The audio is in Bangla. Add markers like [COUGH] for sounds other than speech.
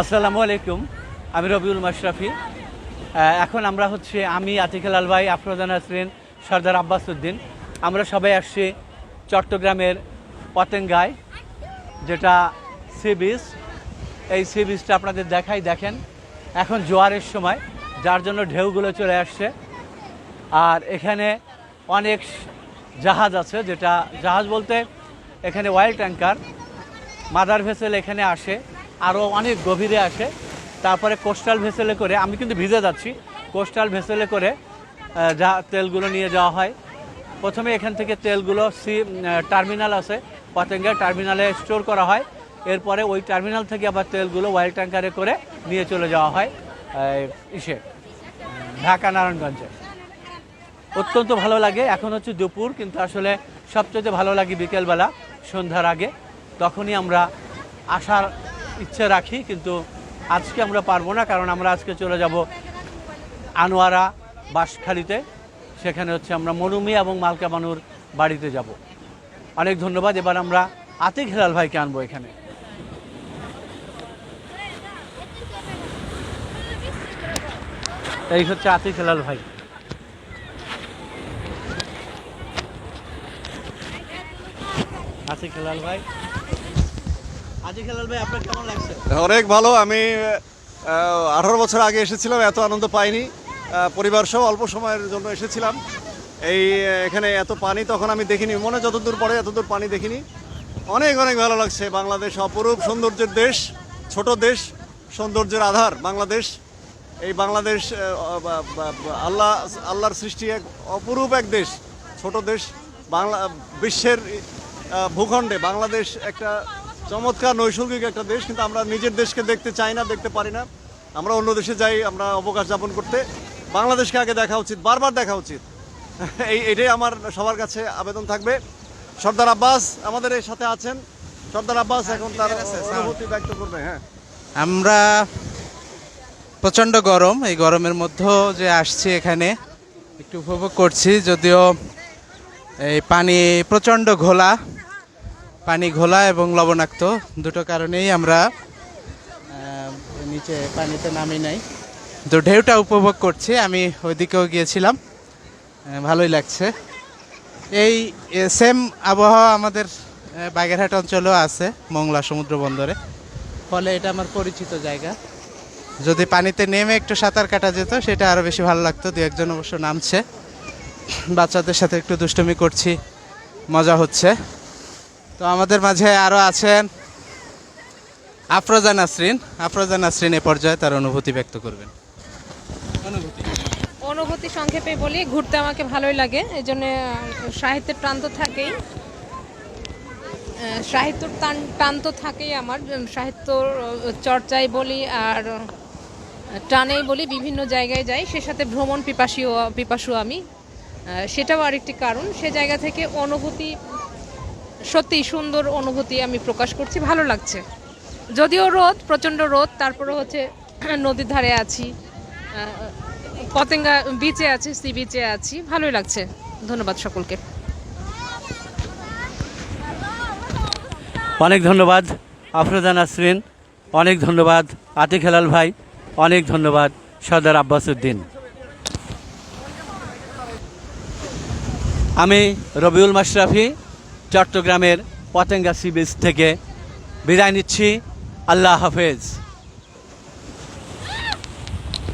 আসসালামু আলাইকুম, আমি রবিউল মাশরাফি। এখন আমরা হচ্ছে আমি, আতিকুল আল ভাই আফরোজা নাসরিন সর্দার আব্বাস উদ্দিন। আমরা সবাই আসছি চট্টগ্রামের পতেঙ্গায়, যেটা সি বিচ। এই সি বিচটা আপনাদের দেখাই, দেখেন। এখন জোয়ারের সময়, যার জন্য ঢেউগুলো চলে আসছে। আর এখানে অনেক জাহাজ আছে, যেটা জাহাজ বলতে এখানে অয়েল ট্যাঙ্কার মাদার ভেসেল এখানে আসে। আরও অনেক গভীরে আসে। তারপরে কোস্টাল ভেসেলে করে, আমি কিন্তু ভিজে যাচ্ছি, কোস্টাল ভেসেলে করে যা তেলগুলো নিয়ে যাওয়া হয়। প্রথমে এখান থেকে তেলগুলো সি টার্মিনাল আছে, পতেঙ্গা টার্মিনালে স্টোর করা হয়। এরপরে ওই টার্মিনাল থেকে আবার তেলগুলো অয়েল ট্যাঙ্কারে করে নিয়ে চলে যাওয়া হয় ইসে, ঢাকা নারায়ণগঞ্জে। অত্যন্ত ভালো লাগে, এখন হচ্ছে দুপুর, কিন্তু আসলে সবচেয়ে ভালো লাগে বিকেলবেলা, সন্ধ্যার আগে। তখনই আমরা আসার ইচ্ছে রাখি, কিন্তু আজকে আমরা পারব না, কারণ আমরা আজকে চলে যাব আনোয়ারা বাঁশখালীতে। সেখানে হচ্ছে আমরা মনুমি এবং মালকা বানুর বাড়িতে যাব। অনেক ধন্যবাদ। এবার আমরা আতিক হেলাল ভাইকে আনব এখানে। এই হচ্ছে আতিক হেলাল ভাই। আতিক হেলাল ভাই আতিক হেলাল ভাই আপনার কেমন লাগছে অনেক ভালো। আমি আঠারো বছর আগে এসেছিলাম, এত আনন্দ পাইনি। পরিবার সহ অল্প সময়ের জন্য এসেছিলাম। এই, এখানে এত পানি তখন আমি দেখিনি। মনে যতদূর পরে এতদূর পানি দেখিনি। অনেক অনেক ভালো লাগছে। বাংলাদেশ অপরূপ সৌন্দর্যের দেশ, ছোট দেশ, সৌন্দর্যের আধার বাংলাদেশ। এই বাংলাদেশ আল্লাহ, আল্লাহর সৃষ্টি এক অপরূপ এক দেশ, ছোট দেশ। বাংলা, বিশ্বের ভূখণ্ডে বাংলাদেশ একটা চমৎকার নৈসর্গিক একটা দেশ কিন্তু আমরা নিজের দেশকে দেখতে চাই না দেখতে পারি না। আমরা অন্য দেশে যাই আমরা অবকাশ যাপন করতে। বাংলাদেশকে আগে দেখা উচিত বারবার দেখা উচিত। [LAUGHS] এই এটাই আমার সবার কাছে আবেদন থাকবে। সর্দার আব্বাস আমাদের এই সাথে আছেন। সর্দার আব্বাস এখন তার অনুভূতি ব্যক্ত করবে হ্যাঁ। আমরা প্রচণ্ড গরম এই গরমের মধ্যেও যে আসছি এখানে একটু উপভোগ করছি যদিও এই পানি প্রচণ্ড ঘোলা। পানি ঘোলা এবং লবণাক্ত। দুটো কারণেই আমরা নিচে পানিতে নামি নাই। তো ঢেউটা উপভোগ করছি আমি ওইদিকেও গিয়েছিলাম। ভালোই লাগছে। এই সেম আবহাওয়া আমাদের বাগেরহাট অঞ্চলেও আছে মংলা সমুদ্র বন্দরে। ফলে এটা আমার পরিচিত জায়গা। যদি পানিতে নেমে একটু সাঁতার কাটা যেত সেটা আরও বেশি ভালো লাগতো। দু একজন অবশ্য নামছে। বাচ্চাদের সাথে একটু দুষ্টুমি করছি মজা হচ্ছে। তো আমাদের মাঝে আরও আছেন আফরোজা নাসরিন। আফরোজা নাসরিন এ পর্যায়ে তার অনুভূতি ব্যক্ত করবেন। অনুভূতি। অনুভূতি সংক্ষেপে বলি, ঘুরতে আমাকে ভালোই লাগে এই জন্য সাহিত্যের টান তো থাকেই সাহিত্যর টান টান তো থাকেই আমার সাহিত্য চর্চায় বলি আর টানেই বলি, বিভিন্ন জায়গায় যাই, সে সাথে ভ্রমণ পিপাসীও, পিপাসু আমি। সেটাও আরেকটি কারণ, সে জায়গা থেকে অনুভূতি সত্যি সুন্দর অনুভূতি আমি প্রকাশ করছি, ভালো লাগছে। যদিও রোদ, প্রচণ্ড রোদ তারপরে হচ্ছে [CLEARS THROAT] নদীর ধারে আছি পতেঙ্গা বিচে আছি সি বিচে আছি, ভালোই লাগছে। ধন্যবাদ সকলকে। অনেক ধন্যবাদ, আফরোজা নাসরিন। অনেক ধন্যবাদ, আতিক হেলাল ভাই। অনেক ধন্যবাদ, সর্দার আব্বাস উদ্দিন। আমি রবিউল মাশরাফি চট্টগ্রামের পতেঙ্গা সি বিচ থেকে বিদায় নিচ্ছি। আল্লাহ হাফেজ।